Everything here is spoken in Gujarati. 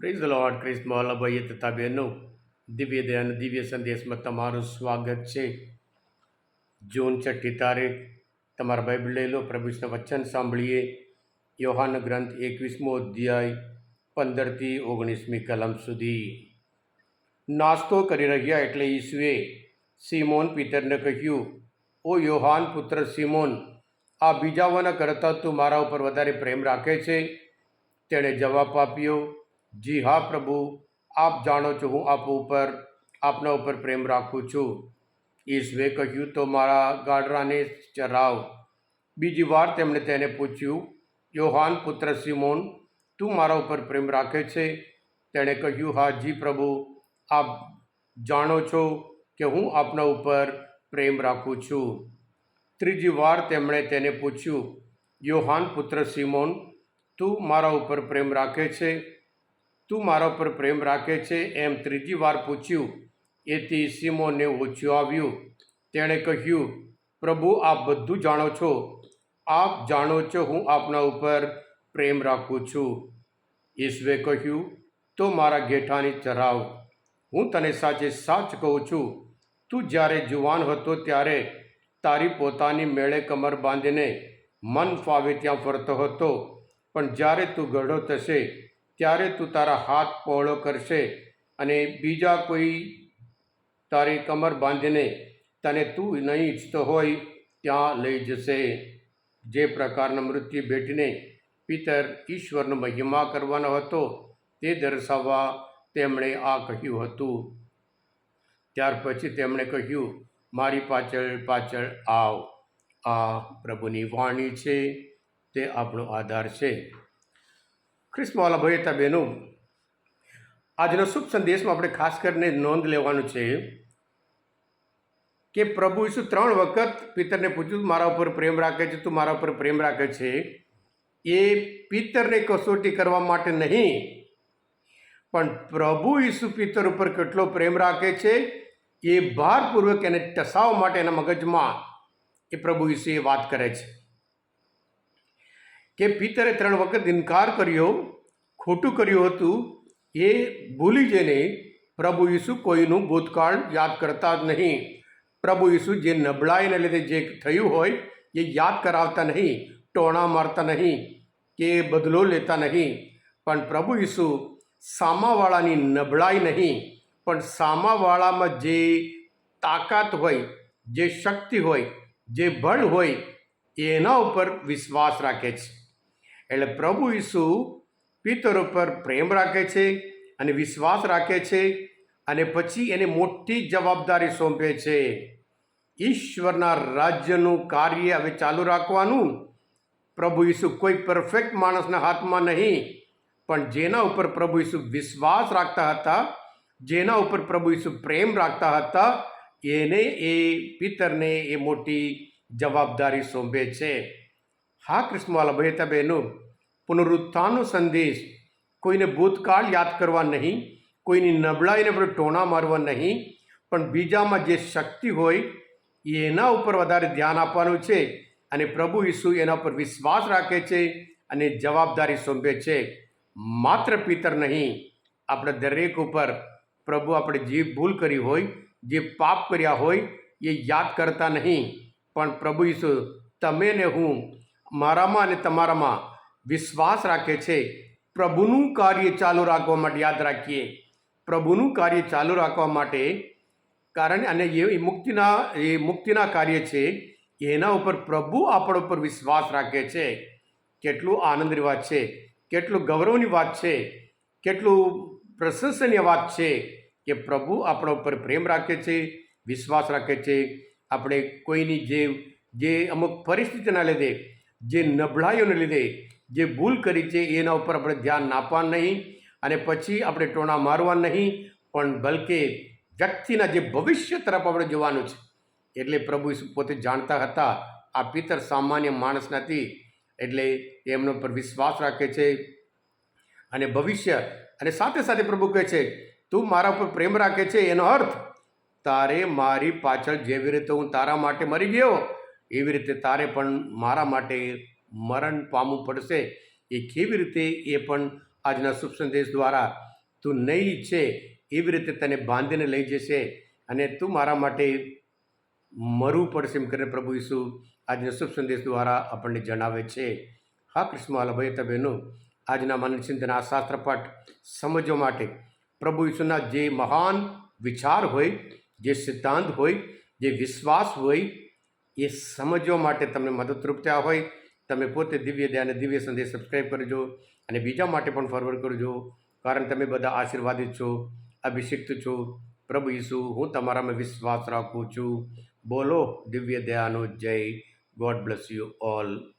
પ્રેઝ લોર્ડ ક્રિસ્ત મોહલ્લા ભાઈએ તથા બહેનો દિવ્ય દયાન દિવ્ય સંદેશમાં તમારું સ્વાગત છે જૂન છઠ્ઠી તારીખ તમારા બાઇબલ લઈ લો પ્રભુષ્ણ વચન સાંભળીએ યોહાન ગ્રંથ એકવીસમો અધ્યાય પંદરથી ઓગણીસમી કલમ સુધી નાસ્તો કરી રહ્યા એટલે ઈસુએ સિમોન પીતરને કહ્યું ઓ યોહાન પુત્ર સિમોન આ બીજાઓના કરતાં તું મારા ઉપર વધારે પ્રેમ રાખે છે? તેણે જવાબ આપ્યો જી હા પ્રભુ, આપ જાણો છો, હું આપ ઉપર, આપના ઉપર પ્રેમ રાખું છું. ઈશ્વે કહ્યું, તો મારા ગાડરાને ચરાવ. બીજી વાર તેમણે તેને પૂછ્યું, યોહાન પુત્ર સિમોન, તું મારા ઉપર પ્રેમ રાખે છે? તેણે કહ્યું, હા જી પ્રભુ, આપ જાણો છો કે હું આપના ઉપર પ્રેમ રાખું છું. ત્રીજી વાર તેમણે તેને પૂછ્યું, યોહાન પુત્ર સિમોન, તું મારા ઉપર પ્રેમ રાખે છે? તું મારા ઉપર પ્રેમ રાખે છે? એમ ત્રીજી વાર પૂછ્યું. એથી સિમોને ઓછું આવ્યું. તેણે કહ્યું, પ્રભુ, આપ બધું જાણો છો. આપ જાણો છો હું આપના ઉપર પ્રેમ રાખું છું. ઈશ્વે કહ્યું, તો મારા ગેઠાની ચરાવ. હું તને સાચે સાચ કહું છું. તું જ્યારે જુવાન હતો ત્યારે તારી પોતાની મેળે કમર બાંધીને મન ફાવે ત્યાં ફરતો હતો. પણ જ્યારે તું ગઢો થશે ત્યારે તું તારા હાથ પહોળો કરશે અને બીજા કોઈ તારી કમર બાંધીને તને તું નહીં ઈચ્છતો હોય, ત્યાં લઈ જશે. જે પ્રકારના મૃત્યુ ભેટીને પિતર ઈશ્વરનો મહિમા કરવાનો હતો, તે દર્શાવવા તેમણે આ કહ્યું હતું. ત્યાર પછી તેમણે કહ્યું, મારી પાછળ પાછળ આવ. આ પ્રભુની વાણી છે, તે આપણો આધાર છે. ખ્રિસ્મવાલા ભાઈ બહેનો આજનો શુભ સંદેશમાં આપણે ખાસ કરીને નોંધ લેવાનું છે કે પ્રભુ ઈસુ ત્રણ વખત પિતરને પૂછ્યું મારા ઉપર પ્રેમ રાખે છે, તું મારા ઉપર પ્રેમ રાખે છે. એ પિતરને કસોટી કરવા માટે નહીં, પણ પ્રભુ ઈસુ પિતર ઉપર કેટલો પ્રેમ રાખે છે એ ભારપૂર્વક એને ટસાવવા માટે એના મગજમાં એ પ્રભુ ઈસુ એ વાત કરે છે. કે પિતરે ત્રણ વખત ઇનકાર કર્યો, ખોટું કર્યું હતું, એ ભૂલી જઈને પ્રભુ ઈસુ કોઈનું ભૂતકાળ યાદ કરતા જ નહીં. પ્રભુ ઈસુ જે નબળાઈને લીધે જે થયું હોય, એ યાદ કરાવતા નહીં, ટોણા મારતા નહીં, કે બદલો લેતા નહીં. પણ પ્રભુ ઈસુ સામાવાળાની નબળાઈ નહીં, પણ સામાવાળામાં જે તાકાત હોય, જે શક્તિ હોય, જે બળ હોય, એના ઉપર વિશ્વાસ રાખે છે. એટલે પ્રભુ ઈસુ પિતર ઉપર પ્રેમ રાખે છે અને વિશ્વાસ રાખે છે અને પછી એને મોટી જવાબદારી સોંપે છે. ઈશ્વરના રાજ્યનું કાર્ય હવે ચાલુ રાખવાનું. પ્રભુ ઈસુ કોઈ પરફેક્ટ માણસના હાથમાં નહીં, પણ જેના ઉપર પ્રભુ ઈસુ વિશ્વાસ રાખતા હતા, જેના ઉપર પ્રભુ ઈસુ પ્રેમ રાખતા હતા, એને એ પિતરને એ મોટી જવાબદારી સોંપે છે. હા કૃષ્ણવાલા ભયતા બહેનો પુનરુત્થાનનો સંદેશ કોઈને ભૂતકાળ યાદ કરવા નહીં, કોઈની નબળાઈને પર ટોણા મારવા નહીં, પણ બીજામાં જે શક્તિ હોય એના ઉપર વધારે ધ્યાન આપવાનું છે અને પ્રભુ ઈસુ એના પર વિશ્વાસ રાખે છે અને જવાબદારી સોંપે છે. માત્ર પિતર નહીં, આપણે દરેક ઉપર પ્રભુ આપણે જે ભૂલ કરી હોય, જે પાપ કર્યા હોય, એ યાદ કરતા નહીં. પણ પ્રભુ ઈસુ, તમે ને હું મારામાં અને તમારામાં વિશ્વાસ રાખે છે. પ્રભુનું કાર્ય ચાલુ રાખવા માટે યાદ રાખીએ. પ્રભુનું કાર્ય ચાલુ રાખવા માટે કારણ અને એ મુક્તિના એ મુક્તિના કાર્ય છે. એના ઉપર પ્રભુ આપણા ઉપર વિશ્વાસ રાખે છે. કેટલું આનંદની વાત છે. કેટલું ગૌરવની વાત છે. કેટલું પ્રશંસનીય વાત છે કે પ્રભુ આપણા ઉપર પ્રેમ રાખે છે, વિશ્વાસ રાખે છે. આપણે કોઈની જે જે અમુક પરિસ્થિતિના લીધે જે નબળાઈઓને લીધે જે ભૂલ કરી છે, એના ઉપર આપણે ધ્યાન આપવા નહીં અને પછી આપણે ટોણા મારવા નહીં. પણ બલકે વ્યક્તિના જે ભવિષ્ય તરફ આપણે જોવાનું છે, એટલે પ્રભુ પોતે જાણતા હતા, આ પિતર સામાન્ય માણસ નથી એટલે એમના પર વિશ્વાસ રાખે છે. અને ભવિષ્ય, અને સાથે સાથે પ્રભુ કહે છે, તું મારા ઉપર પ્રેમ રાખે છે. એનો અર્થ, તારે મારી પાછળ જેવી રીતે હું તારા માટે મરી ગયો એવી રીતે તારે પણ મારા માટે મરણ પામવું પડશે. એ કેવી રીતે એ પણ આજના શુભ સંદેશ દ્વારા તું નહીં ઈચ્છે એવી રીતે તને બાંધીને લઈ જશે અને તું મારા માટે મરવું પડશે એમ કરીને પ્રભુ ઈસુ આજના શુભ સંદેશ દ્વારા આપણને જણાવે છે. હા કૃષ્ણવાલા ભાઈ તો આજના મન ચિંતન આ શાસ્ત્રપાઠ સમજવા માટે પ્રભુ ઈસુના જે મહાન વિચાર હોય, જે સિદ્ધાંત હોય, જે વિશ્વાસ હોય એ સમજવા માટે તમને મદદરૂપ થયા હોય, તમે પોતે દિવ્ય દયા અને દિવ્ય સંદેશ સબસ્ક્રાઈબ કરજો અને બીજા માટે પણ ફોરવર્ડ કરજો. કારણ તમે બધા આશીર્વાદિત છો, અભિષિક્ત છો. પ્રભુ ઈસુ, હું તમારામાં વિશ્વાસ રાખું છું. બોલો દિવ્ય દયાનો જય. God bless you all